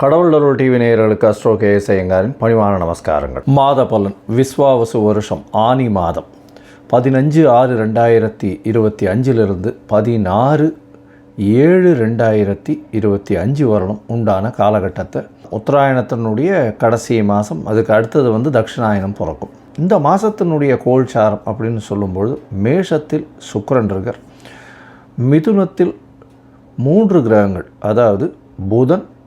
கடவுள் அருள் டிவி நேயர்களுக்கு அஸ்ட்ரோ கே ஐயங்காரின் பணிவான நமஸ்காரங்கள். மாத பலன் விஸ்வாவசு வருஷம் ஆனி மாதம். பதினஞ்சு ஆறு ரெண்டாயிரத்தி இருபத்தி அஞ்சிலிருந்து பதினாறு ஏழு ரெண்டாயிரத்தி இருபத்தி அஞ்சு வருடம் உண்டான காலகட்டத்தை உத்தராயணத்தினுடைய கடைசி மாதம் அதுக்கு அடுத்தது வந்து தட்சிணாயனம் பிறக்கும். இந்த மாதத்தினுடைய கோல்சாரம் அப்படின்னு சொல்லும்பொழுது மேஷத்தில் சுக்கரன் இருக்கார். மிதுனத்தில் மூன்று கிரகங்கள் அதாவது புதன்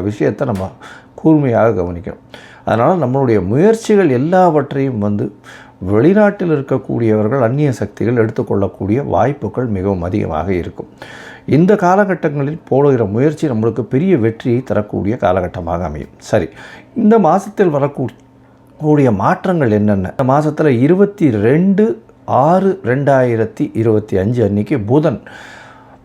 விஷயத்தை நம்ம கூர்மையாக கவனிக்கணும். அதனால் நம்மளுடைய முயற்சிகள் எல்லாவற்றையும் வந்து வெளிநாட்டில் இருக்கக்கூடியவர்கள் அந்நிய சக்திகள் எடுத்துக்கொள்ளக்கூடிய வாய்ப்புகள் மிகவும் அதிகமாக இருக்கும். இந்த காலகட்டங்களில் போடுகிற முயற்சி நம்மளுக்கு பெரிய வெற்றியை தரக்கூடிய காலகட்டமாக அமையும். சரி இந்த மாதத்தில் வரக்கூடிய மாற்றங்கள் என்னென்ன? இந்த மாதத்தில் இருபத்தி ரெண்டு ஆறு ரெண்டாயிரத்தி இருபத்தி அஞ்சு அன்னைக்கு புதன்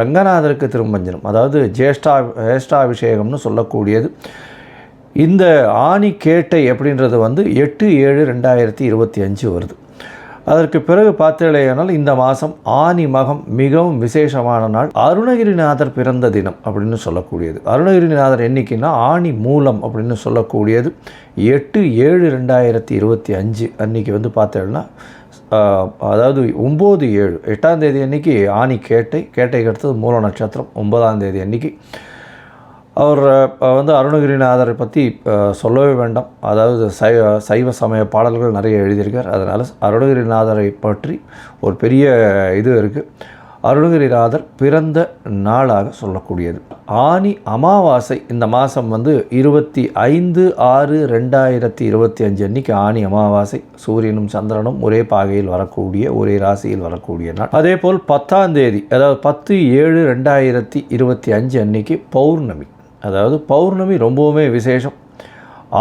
ரங்கநாதருக்கு திருமஞ்சனம் அதாவது ஜேஷ்டா ஜேஷ்டாபிஷேகம்னு சொல்லக்கூடியது. இந்த ஆணி கேட்டை அப்படின்றது வந்து எட்டு ஏழு ரெண்டாயிரத்தி இருபத்தி அஞ்சு வருது. அதற்கு பிறகு பார்த்தேலையானால் இந்த மாதம் ஆனி மகம் மிகவும் விசேஷமான நாள். அருணகிரிநாதர் பிறந்த தினம் அப்படின்னு சொல்லக்கூடியது. அருணகிரிநாதர் என்றைக்குன்னா ஆனி மூலம் அப்படின்னு சொல்லக்கூடியது. எட்டு ஏழு ரெண்டாயிரத்தி இருபத்தி அஞ்சு அன்னைக்கு வந்து பார்த்தேன்னா அதாவது ஒம்பது ஏழு எட்டாம் தேதி அன்னைக்கு ஆணி கேட்டை கேட்டைக்கு அடுத்தது மூல நட்சத்திரம் ஒன்பதாம் தேதி அன்னைக்கு. அவர் வந்து அருணகிரிநாதரை பற்றி சொல்லவே வேண்டாம். அதாவது சைவ சைவ சமய பாடல்கள் நிறைய எழுதியிருக்கார். அதனால் அருணகிரிநாதரை பற்றி ஒரு பெரிய இது இருக்குது அருணகிரிநாதர் பிறந்த நாளாக சொல்லக்கூடியது. ஆனி அமாவாசை இந்த மாதம் வந்து இருபத்தி ஐந்து ஆறு ரெண்டாயிரத்தி இருபத்தி அஞ்சு அன்னைக்கு ஆனி அமாவாசை. சூரியனும் சந்திரனும் ஒரே பாகையில் வரக்கூடிய ஒரே ராசியில் வரக்கூடிய நாள். அதே போல் பத்தாம் தேதி அதாவது பத்து ஏழு ரெண்டாயிரத்தி இருபத்தி அஞ்சு அன்னைக்கு பௌர்ணமி. அதாவது பௌர்ணமி ரொம்பவுமே விசேஷம்.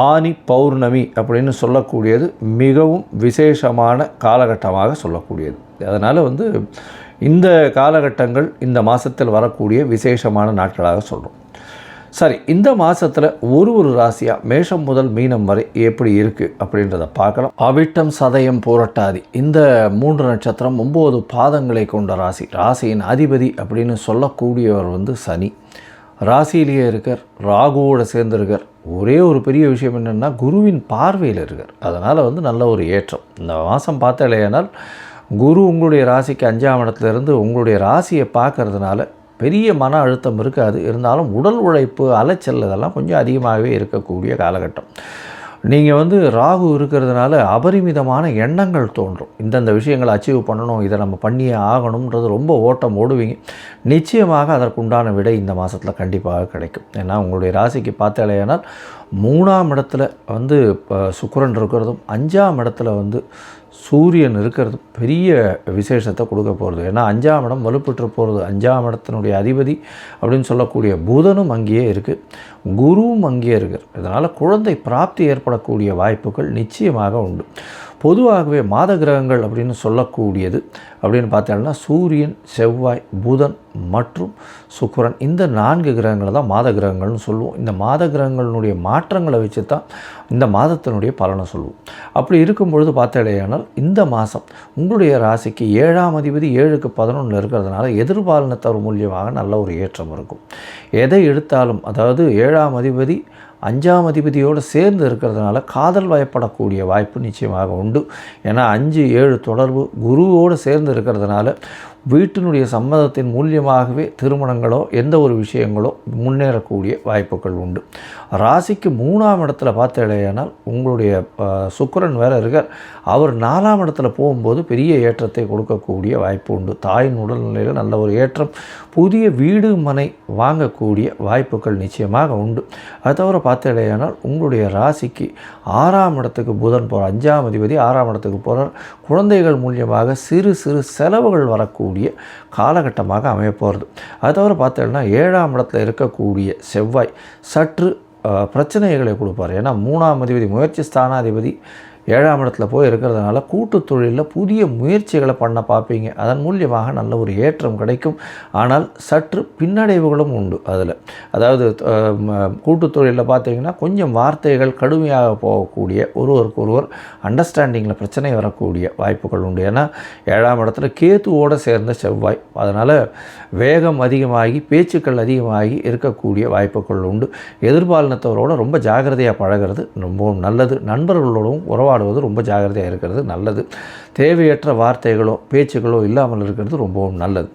ஆனி பௌர்ணமி அப்படின்னு சொல்லக்கூடியது மிகவும் விசேஷமான காலகட்டமாக சொல்லக்கூடியது. அதனால் வந்து இந்த காலகட்டங்கள் இந்த மாதத்தில் வரக்கூடிய விசேஷமான நாட்களாக சொல்கிறோம் சரி இந்த மாதத்தில் ஒரு ஒரு ராசியாக மேஷம் முதல் மீனம் வரை எப்படி இருக்குது அப்படின்றத பார்க்கலாம். அவிட்டம் சதயம் புரட்டாதி. இந்த மூன்று நட்சத்திரம் ஒம்பது பாதங்களை கொண்ட ராசி. ராசியின் அதிபதி அப்படின்னு சொல்லக்கூடியவர் வந்து சனி. ராசியிலேயே இருக்கார் ராகுவோட சேர்ந்திருக்கார். ஒரே ஒரு பெரிய விஷயம் என்னென்னா குருவின் பார்வையில் இருக்கார். அதனால் வந்து நல்ல ஒரு ஏற்றம். இந்த மாதம் பார்த்தாலேயானால் குரு உங்களுடைய ராசிக்கு அஞ்சாம் இடத்துலேருந்து உங்களுடைய ராசியை பார்க்கறதுனால பெரிய மன அழுத்தம் இருக்காது. இருந்தாலும் உடல் உழைப்பு அலைச்சல் இதெல்லாம் கொஞ்சம் அதிகமாகவே இருக்கக்கூடிய காலகட்டம். நீங்கள் வந்து ராகு இருக்கிறதுனால அபரிமிதமான எண்ணங்கள் தோன்றும். இந்தந்த விஷயங்களை அச்சீவ் பண்ணணும் இதை நம்ம பண்ணியே ஆகணுன்றது ரொம்ப ஓட்டம் ஓடுவீங்க. நிச்சயமாக அதற்குண்டான விடை இந்த மாதத்தில் கண்டிப்பாக கிடைக்கும். ஏன்னா உங்களுடைய ராசிக்கு பார்த்தாலேயானால் மூணாம் இடத்துல வந்து இப்போ இருக்கிறதும் அஞ்சாம் இடத்துல வந்து சூரியன் இருக்கிறது பெரிய விசேஷத்தை கொடுக்க போகிறது ஏன்னா அஞ்சாம் இடம் வலுப்பெற்று போகிறது அஞ்சாம் இடத்தினுடைய அதிபதி அப்படின்னு சொல்லக்கூடிய புதனும் அங்கேயே இருக்குது குருவும் அங்கேயே இருக்குது இதனால் குழந்தை பிராப்தி ஏற்படக்கூடிய வாய்ப்புகள் நிச்சயமாக உண்டு. பொதுவாகவே மாத கிரகங்கள் அப்படின்னு சொல்லக்கூடியது. அப்படின்னு பார்த்தோம்னா சூரியன் செவ்வாய் புதன் மற்றும் சுக்கரன் இந்த நான்கு கிரகங்களை தான் மாத கிரகங்கள்னு சொல்லுவோம். இந்த மாத கிரகங்களினுடைய மாற்றங்களை வச்சு தான் இந்த மாதத்தினுடைய பலனை சொல்லுவோம். அப்படி இருக்கும் பொழுது பார்த்தடையானால் இந்த மாதம் உங்களுடைய ராசிக்கு ஏழாம் அதிபதி ஏழுக்கு பதினொன்று இருக்கிறதுனால எதிர்பாலினத்தவர் மூலியமாக நல்ல ஒரு ஏற்றம் இருக்கும். எதை எடுத்தாலும் அதாவது ஏழாம் அதிபதி அஞ்சாம் அதிபதியோடு சேர்ந்து இருக்கிறதுனால காதல் வயப்படக்கூடிய வாய்ப்பு நிச்சயமாக உண்டு. ஏன்னா அஞ்சு ஏழு தொடர்பு குருவோடு சேர்ந்து இருக்கிறதுனால வீட்டினுடைய சம்மதத்தின் மூலியமாகவே திருமணங்களோ எந்த ஒரு விஷயங்களோ முன்னேறக்கூடிய வாய்ப்புகள் உண்டு. ராசிக்கு மூணாம் இடத்துல பார்த்தேனால் உங்களுடைய சுக்கரன் சுக்கிரன் இருக்கார். அவர் நாலாம் இடத்துல போகும்போது பெரிய ஏற்றத்தை கொடுக்கக்கூடிய வாய்ப்பு உண்டு. தாயின் உடல்நிலையில் நல்ல ஒரு ஏற்றம் புதிய வீடு மனை வாங்கக்கூடிய வாய்ப்புகள் நிச்சயமாக உண்டு. அது தவிர பார்த்தேனால் உங்களுடைய ராசிக்கு ஆறாம் இடத்துக்கு புதன் போகிறார் அஞ்சாம் அதிபதி ஆறாம் இடத்துக்கு போகிறார் குழந்தைகள் மூலியமாக சிறு சிறு செலவுகள் வரக்கூடிய காலகட்டமாக அமையப்போகிறது அது தவிர பார்த்தேன்னா ஏழாம் இடத்துல இருக்கக்கூடிய செவ்வாய் சற்று பிரச்சனைகளை கொடுப்பார். ஏன்னா மூணாம் அதிபதி முயற்சி ஸ்தானாதிபதி ஏழாம் இடத்துல போய் இருக்கிறதுனால கூட்டு தொழிலில் புதிய முயற்சிகளை பண்ண பார்ப்பீங்க. அதன் மூலியமாக நல்ல ஒரு ஏற்றம் கிடைக்கும். ஆனால் சற்று பின்னடைவுகளும் உண்டு அதில். அதாவது கூட்டு தொழிலில் பார்த்தீங்கன்னா கொஞ்சம் வார்த்தைகள் கடுமையாக போகக்கூடிய ஒருவருக்கு ஒருவர் அண்டர்ஸ்டாண்டிங்கில் பிரச்சனை வரக்கூடிய வாய்ப்புகள் உண்டு. ஏன்னா ஏழாம் இடத்துல கேத்துவோடு சேர்ந்த செவ்வாய். அதனால் வேகம் அதிகமாகி பேச்சுக்கள் அதிகமாகி இருக்கக்கூடிய வாய்ப்புகள் உண்டு. எதிர்பாலினத்தவரோடு ரொம்ப ஜாகிரதையாக பழகிறது ரொம்பவும் நல்லது. நண்பர்களோடும் உறவாடுவது ரொம்ப ஜாகிரதையாக இருக்கிறது நல்லது. தேவையற்ற வார்த்தைகளோ பேச்சுகளோ இல்லாமல் இருக்கிறது ரொம்பவும் நல்லது.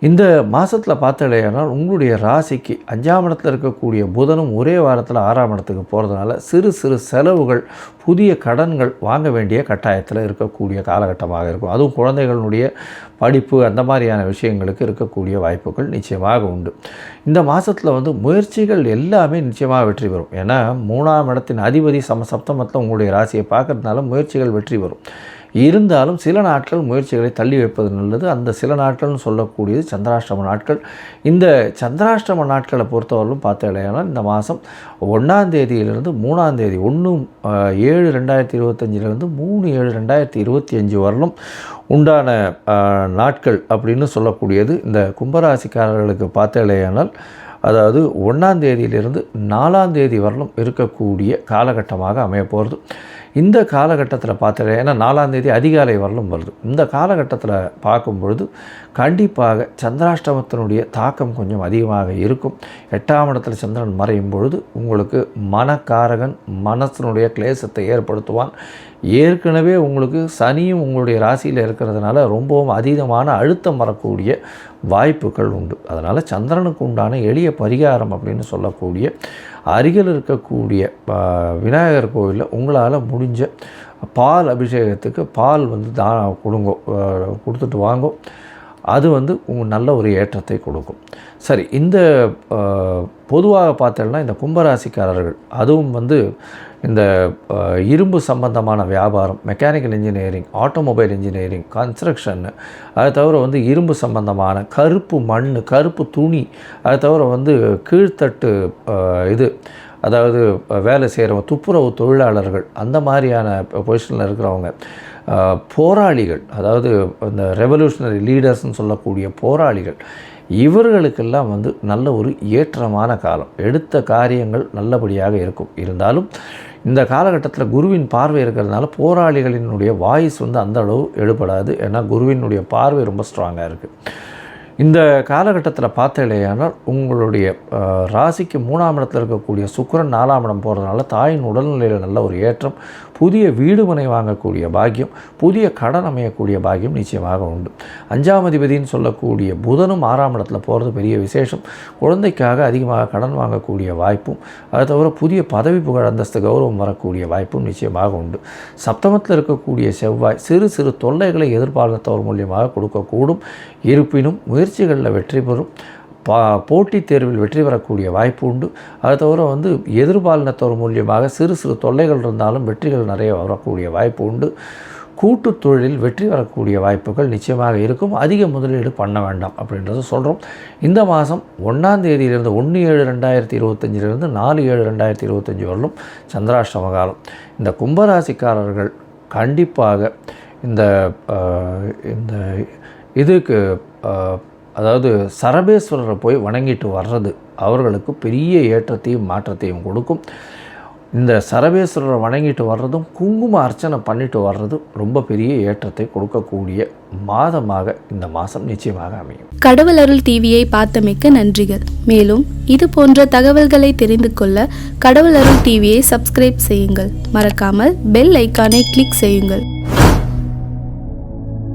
இந்த மாதத்தில் பார்த்தலையானால் உங்களுடைய ராசிக்கு அஞ்சாம் இடத்துல இருக்கக்கூடிய புதனும் ஒரே வாரத்தில் ஆறாம் இடத்துக்கு போகிறதுனால சிறு சிறு செலவுகள் புதிய கடன்கள் வாங்க வேண்டிய கட்டாயத்தில் இருக்கக்கூடிய காலகட்டமாக இருக்கும். அதுவும் குழந்தைகளுடைய படிப்பு அந்த மாதிரியான விஷயங்களுக்கு இருக்கக்கூடிய வாய்ப்புகள் நிச்சயமாக உண்டு. இந்த மாதத்தில் வந்து முயற்சிகள் எல்லாமே நிச்சயமாக வெற்றி பெறும். ஏன்னா மூணாம் இடத்தின் அதிபதி சம சப்தமத்தில் உங்களுடைய ராசியை பார்க்கறதுனால முயற்சிகள் வெற்றி பெறும். இருந்தாலும் சில நாட்கள் முயற்சிகளை தள்ளி வைப்பது நல்லது. அந்த சில நாட்கள்னு சொல்லக்கூடியது சந்திராஷ்டம நாட்கள். இந்த சந்திராஷ்டம நாட்களை பொறுத்தவரையிலும் பார்த்தாலும் இந்த மாதம் ஒன்றாம் தேதியிலிருந்து மூணாம் தேதி ஒன்று ஏழு ரெண்டாயிரத்தி இருபத்தஞ்சிலிருந்து மூணு ஏழு ரெண்டாயிரத்தி இருபத்தி அஞ்சு வரலும் உண்டான நாட்கள் அப்படின்னு சொல்லக்கூடியது. இந்த கும்பராசிக்காரர்களுக்கு பார்த்தாலேயானால் அதாவது ஒன்றாம் தேதியிலிருந்து நாலாம் தேதி வரலும் இருக்கக்கூடிய காலகட்டமாக அமைய போகிறது இந்த காலகட்டத்தில் பார்த்தீங்க ஏன்னா நாலாம் தேதி அதிகாலை வரலும் வருது. இந்த காலகட்டத்தில் பார்க்கும் பொழுது கண்டிப்பாக சந்திராஷ்டமத்தினுடைய தாக்கம் கொஞ்சம் அதிகமாக இருக்கும். எட்டாம் இடத்துல சந்திரன் மறையும் பொழுது உங்களுக்கு மனக்காரகன் மனத்தினுடைய கிளேசத்தை ஏற்படுத்துவான். ஏற்கனவே உங்களுக்கு சனியும் உங்களுடைய ராசியில் இருக்கிறதுனால ரொம்பவும் அதீதமான அழுத்தம் வரக்கூடிய வாய்ப்புகள் உண்டு. அதனால் சந்திரனுக்கு உண்டான எளிய பரிகாரம் அப்படின்னு சொல்லக்கூடிய அருகில் இருக்கக்கூடிய விநாயகர் கோவிலில் உங்களால் முடிஞ்ச பால் அபிஷேகத்துக்கு பால் வந்து தா கொடுங்கோ கொடுத்துட்டு வாங்கோ. அது வந்து உங்கள் நல்ல ஒரு ஏற்றத்தை கொடுக்கும். சரி இந்த பொதுவாக பார்த்தோம்னா இந்த கும்பராசிக்காரர்கள் அதுவும் வந்து இந்த இரும்பு சம்பந்தமான வியாபாரம் mechanical engineering automobile engineering construction அது தவிர வந்து இரும்பு சம்பந்தமான கருப்பு மண் கருப்பு துணி அது தவிர வந்து கீழ்த்தட்டு இது அதாவது வேலை செய்கிறவங்க துப்புரவு தொழிலாளர்கள் அந்த மாதிரியான பொசிஷனில் இருக்கிறவங்க போராளிகள் அதாவது இந்த ரெவல்யூஷனரி லீடர்ஸ்னு சொல்லக்கூடிய போராளிகள் இவர்களுக்கெல்லாம் வந்து நல்ல ஒரு ஏற்றமான காலம். எடுத்த காரியங்கள் நல்லபடியாக இருக்கும். இருந்தாலும் இந்த காலகட்டத்தில் குருவின் பார்வை இருக்கிறதுனால போராளிகளினுடைய வாய்ஸ் வந்து அந்த அளவு எடுபடாது. ஏன்னா குருவினுடைய பார்வை ரொம்ப ஸ்ட்ராங்காக இருக்குது இந்த காலகட்டத்தில் பார்த்தீங்களேயானால் உங்களுடைய ராசிக்கு மூணாம் இடத்தில் இருக்கக்கூடிய சுக்கரன் நாலாம் இடம் போகிறதுனால தாயின் உடல்நிலையில் நல்ல ஒரு ஏற்றம் புதிய வீடு மனை வாங்கக்கூடிய பாக்கியம் புதிய கடன் அமையக்கூடிய பாக்கியம் நிச்சயமாக உண்டு. அஞ்சாம் அதிபதினு சொல்லக்கூடிய புதனும் ஆறாம் இடத்துல போகிறது பெரிய விசேஷம். குழந்தைக்காக அதிகமாக கடன் வாங்கக்கூடிய வாய்ப்பும் அது தவிர புதிய பதவி புகழ் அந்தஸ்து கௌரவம் வரக்கூடிய வாய்ப்பும் நிச்சயமாக உண்டு. சப்தமத்தில் இருக்கக்கூடிய செவ்வாய் சிறு சிறு தொல்லைகளை எதிர்பார்த்தவர் மூலியமாக கொடுக்கக்கூடும். இருப்பினும் முயற்சிகளில் வெற்றி பெறும். பா போட்டித் தேர்வில் வெற்றி பெறக்கூடிய வாய்ப்பு உண்டு. அது தவிர வந்து எதிர்பாலினத்தவர் மூலியமாக சிறு சிறு தொல்லைகள் இருந்தாலும் வெற்றிகள் நிறைய வரக்கூடிய வாய்ப்பு உண்டு. கூட்டுத் தொழிலில் வெற்றி வரக்கூடிய வாய்ப்புகள் நிச்சயமாக இருக்கும். அதிக முதலீடு பண்ண வேண்டாம் அப்படின்றத சொல்கிறோம் இந்த மாதம் ஒன்றாம் தேதியிலிருந்து ஒன்று ஏழு ரெண்டாயிரத்தி இருபத்தஞ்சிலிருந்து நாலு ஏழு ரெண்டாயிரத்தி இருபத்தஞ்சி வரலும் சந்திராஷ்டம காலம் இந்த கும்பராசிக்காரர்கள் கண்டிப்பாக இந்த இந்த இதுக்கு அதாவது சரபேஸ்வரரை போய் வணங்கிட்டு வர்றது அவர்களுக்கு பெரிய ஏற்றத்தையும் மாற்றத்தையும் கொடுக்கும். இந்த சரபேஸ்வரரை வணங்கிட்டு வர்றதும் குங்கும அர்ச்சனை பண்ணிட்டு வர்றதும் ரொம்ப பெரிய ஏற்றத்தை கொடுக்கக்கூடிய மாதமாக இந்த மாதம் நிச்சயமாக அமையும். கடவுள் அருள் டிவியை பார்த்தமைக்க நன்றிகள். மேலும் இது போன்ற தகவல்களை தெரிந்து கொள்ள கடவுள் அருள் டிவியை சப்ஸ்கிரைப் செய்யுங்கள். மறக்காமல் பெல் ஐக்கானை கிளிக் செய்யுங்கள்.